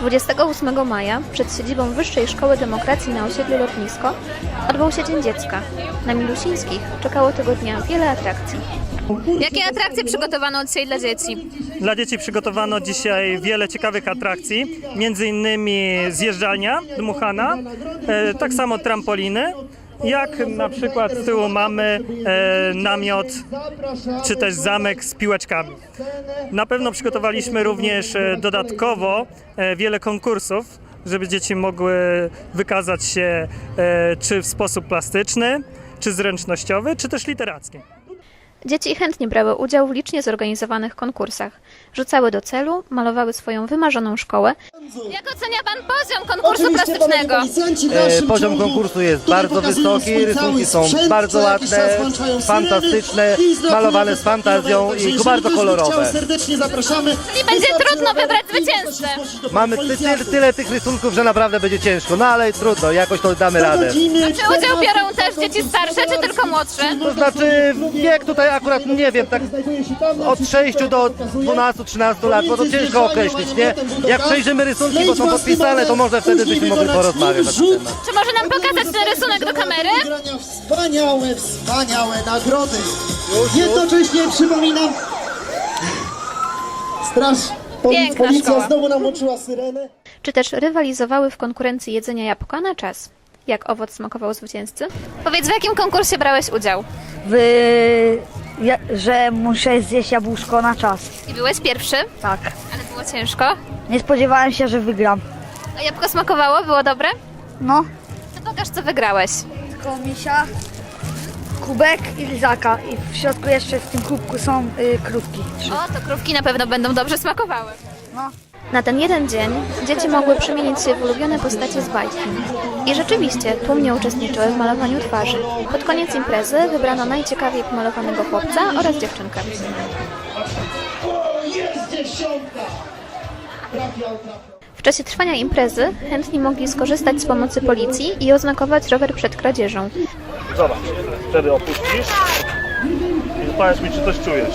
28 maja przed siedzibą Wyższej Szkoły Demokracji na osiedlu Lotnisko odbył się Dzień Dziecka. Na Milusińskich czekało tego dnia wiele atrakcji. Jakie atrakcje przygotowano dzisiaj dla dzieci? Dla dzieci przygotowano dzisiaj wiele ciekawych atrakcji, między innymi zjeżdżalnia dmuchana, e, tak samo trampoliny, jak na przykład z tyłu mamy e, namiot czy też zamek z piłeczkami. Na pewno przygotowaliśmy również e, dodatkowo e, wiele konkursów, żeby dzieci mogły wykazać się e, czy w sposób plastyczny, czy zręcznościowy, czy też literacki. Dzieci chętnie brały udział w licznie zorganizowanych konkursach. Rzucały do celu, malowały swoją wymarzoną szkołę. Jak ocenia pan poziom konkursu plastycznego? E, Poziom konkursu jest bardzo wysoki, rysunki są bardzo ładne, fantastyczne, malowane z fantazją i bardzo kolorowe. Serdecznie zapraszamy. Czyli będzie trudno wybrać zwycięzcę. Mamy ty, ty, tyle tych rysunków, że naprawdę będzie ciężko, no ale trudno, jakoś to damy radę. Czy udział biorą też dzieci starsze, czy tylko młodsze? To znaczy wiek tutaj akurat nie wiem, tak od 6 do 12-13 lat, bo to ciężko określić, nie? Jak przejrzymy rysunki, bo są podpisane, to może wtedy byśmy mogli porozmawiać na ten temat. Czy może nam pokazać ten rysunek do kamery? Wspaniałe, wspaniałe nagrody. Jednocześnie przypominam, straż, Piękna policja szkoła. znowu nam włączyła syrenę. Czy też rywalizowały w konkurencji jedzenia jabłka na czas? Jak owoc smakował zwycięzcy? Powiedz, w jakim konkursie brałeś udział? w, ja, że muszę zjeść jabłuszko na czas. I byłeś pierwszy, Tak. ale było ciężko. Nie spodziewałem się, że wygram. A jabłko smakowało? Było dobre? No. To pokaż, co wygrałeś. Tylko misia, kubek i lizaka. I w środku jeszcze w tym kubku są y, krówki. Trzy. O, to krówki na pewno będą dobrze smakowały. No. Na ten jeden dzień dzieci mogły przemienić się w ulubione postacie z bajki. I rzeczywiście tłumnie uczestniczyły w malowaniu twarzy. Pod koniec imprezy wybrano najciekawiej pomalowanego chłopca oraz dziewczynkę. W czasie trwania imprezy chętni mogli skorzystać z pomocy policji i oznakować rower przed kradzieżą. Zobacz, wtedy opuścisz i powiedz mi, czy coś czujesz.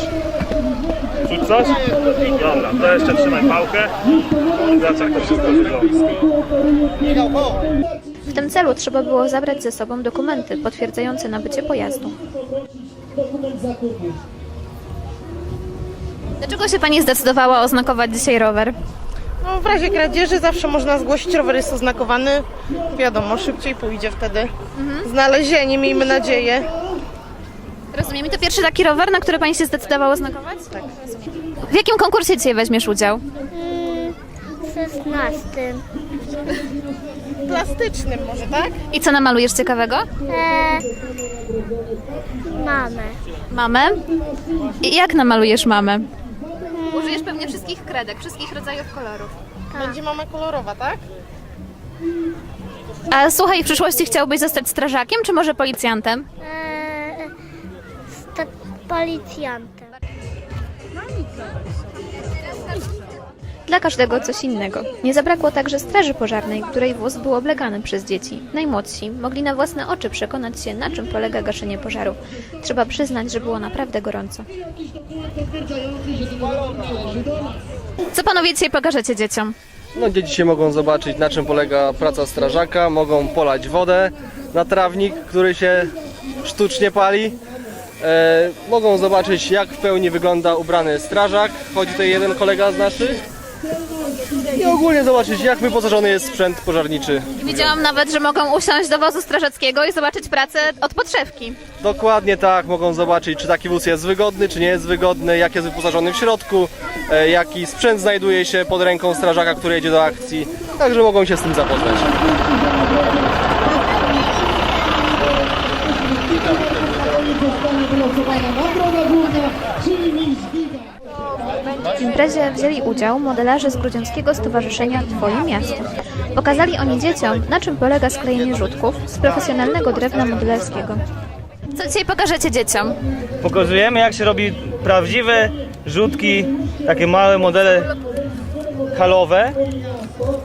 Czuć coś? Dobra, to jeszcze trzymaj pałkę. Zobacz, jak to wszystko wygląda. W tym celu trzeba było zabrać ze sobą dokumenty potwierdzające nabycie pojazdu. Dlaczego się Pani zdecydowała oznakować dzisiaj rower? No, w razie kradzieży zawsze można zgłosić, rower jest oznakowany. Wiadomo, szybciej pójdzie wtedy. Znalezienie, miejmy nadzieję. Rozumiem. I to pierwszy taki rower, na który Pani się zdecydowała oznakować? Tak. W jakim konkursie dzisiaj weźmiesz udział? 16. Plastycznym może, tak? I co namalujesz ciekawego? Eee, mamę. Mamę? I jak namalujesz mamę? Użyjesz pewnie wszystkich kredek, wszystkich rodzajów kolorów. Będzie mama kolorowa, tak? A słuchaj, w przyszłości chciałbyś zostać strażakiem, czy może policjantem? Eee, sta- policjantem. Dla każdego coś innego. Nie zabrakło także straży pożarnej, której wóz był oblegany przez dzieci. Najmłodsi mogli na własne oczy przekonać się, na czym polega gaszenie pożaru. Trzeba przyznać, że było naprawdę gorąco. Co panowie dzisiaj pokażecie dzieciom? No, dzieci dzisiaj mogą zobaczyć, na czym polega praca strażaka, mogą polać wodę na trawnik, który się sztucznie pali. E, mogą zobaczyć, jak w pełni wygląda ubrany strażak. Chodzi tutaj jeden kolega z naszych. I ogólnie zobaczyć, jak wyposażony jest sprzęt pożarniczy. Widziałam nawet, że mogą usiąść do wozu strażackiego i zobaczyć pracę od podszewki. Dokładnie tak, mogą zobaczyć, czy taki wóz jest wygodny, czy nie jest wygodny, jak jest wyposażony w środku, e, jaki sprzęt znajduje się pod ręką strażaka, który jedzie do akcji. Także mogą się z tym zapoznać. W imprezie wzięli udział modelarze z Grudziąckiego Stowarzyszenia Twoje Miasto. Pokazali oni dzieciom, na czym polega sklejenie rzutków z profesjonalnego drewna modelarskiego. Co dzisiaj pokażecie dzieciom? Pokazujemy jak się robi prawdziwe rzutki, takie małe modele halowe,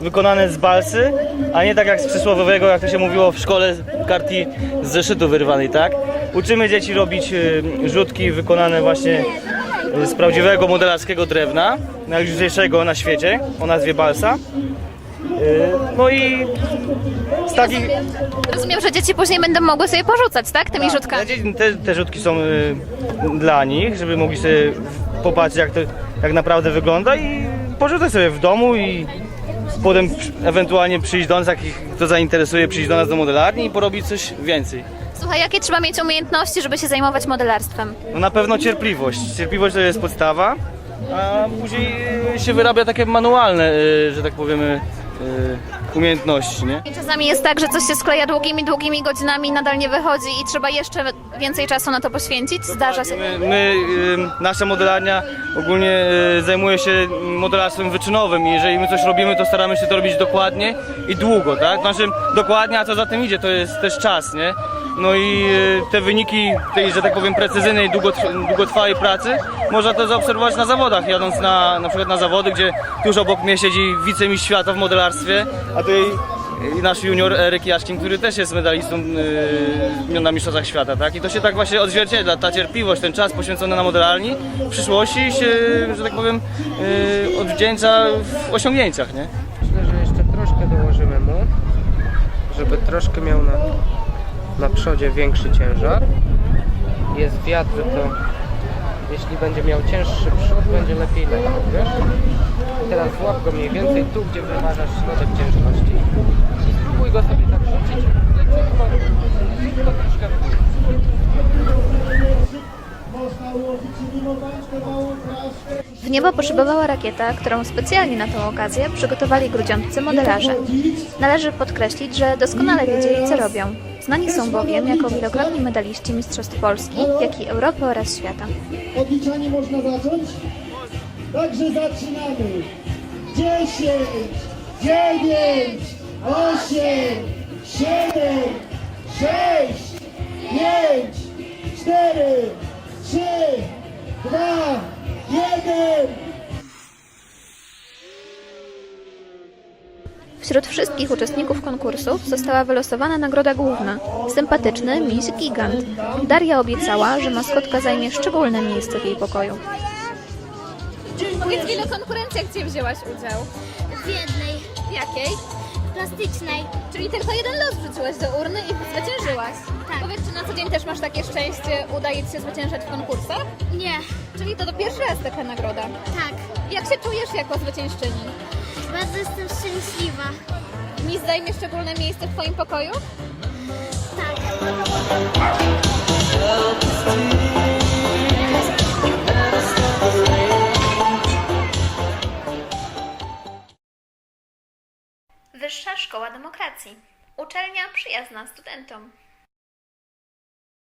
wykonane z balsy, a nie tak jak z przysłowiowego, jak to się mówiło w szkole karti z zeszytu wyrwanej, tak? Uczymy dzieci robić y, rzutki wykonane właśnie z prawdziwego modelarskiego drewna, najlżejszego na świecie, o nazwie balsa. Y, No i z takich... Rozumiem, że dzieci później będą mogły sobie porzucać, tak? Tymi rzutkami. Te, te rzutki są y, dla nich, żeby mogli sobie popatrzeć jak to jak naprawdę wygląda i porzucać sobie w domu i potem ewentualnie przyjść do nas, jak ich to zainteresuje, przyjść do nas do modelarni i porobić coś więcej. Słuchaj, jakie trzeba mieć umiejętności, żeby się zajmować modelarstwem? No na pewno cierpliwość. Cierpliwość to jest podstawa, a później y, się wyrabia takie manualne, y, że tak powiemy, y, umiejętności, nie? I czasami jest tak, że coś się skleja długimi, długimi godzinami i nadal nie wychodzi i trzeba jeszcze więcej czasu na to poświęcić? Zdarza się. My, my y, nasza modelarnia ogólnie y, zajmuje się modelarstwem wyczynowym i jeżeli my coś robimy, to staramy się to robić dokładnie i długo, tak? Znaczy dokładnie, a co za tym idzie, to jest też czas, nie? No i y, te wyniki tej, że tak powiem, precyzyjnej, długotrw- długotrwałej pracy można to zaobserwować na zawodach, jadąc na, na przykład na zawody, gdzie tuż obok mnie siedzi wicemistrz świata w modelarstwie, a tutaj nasz junior Eryk Jaszkin, który też jest medalistą yy, na Mistrzostwach Świata, tak? I to się tak właśnie odzwierciedla, ta cierpliwość, ten czas poświęcony na modelarni w przyszłości się, że tak powiem, yy, odwdzięcza w osiągnięciach, nie? Myślę, że jeszcze troszkę dołożymy mu, żeby troszkę miał na, na przodzie większy ciężar. Jest wiatr, to jeśli będzie miał cięższy przód, będzie lepiej leciał, wiesz? Teraz złap go mniej więcej tu, gdzie wyważasz środek ciężkości. I spróbuj go sobie tak rzucić, leci tylko, tylko troszkę w górę. W niebo poszybowała rakieta, którą specjalnie na tę okazję przygotowali grudziątcy modelarze. Należy podkreślić, że doskonale wiedzieli, co robią. Znani są bowiem jako wielokrotni medaliści Mistrzostw Polski, jak i Europy oraz świata. Odliczanie można zacząć? Także zaczynamy. 10, 9, 8, 7, 6, 5, 4, 3, 2, 1. Wśród wszystkich uczestników konkursów została wylosowana nagroda główna sympatyczny Miss Gigant. Daria obiecała, że maskotka zajmie szczególne miejsce w jej pokoju. Powiedz mi, no konkurencja, gdzie wzięłaś udział? W jednej, Jakiej? plastycznej. Czyli tylko jeden los wrzuciłaś do urny i zwyciężyłaś. Tak. Powiedz, czy na co dzień też masz takie szczęście, udaje Ci się zwyciężać w konkursach? Nie, Czyli to, to pierwszy raz taka nagroda. tak. Jak się czujesz jako zwyciężczyni? Bardzo jestem szczęśliwa. Miss zajmie szczególne miejsce w Twoim pokoju? Tak. Demokracji. Uczelnia przyjazna studentom.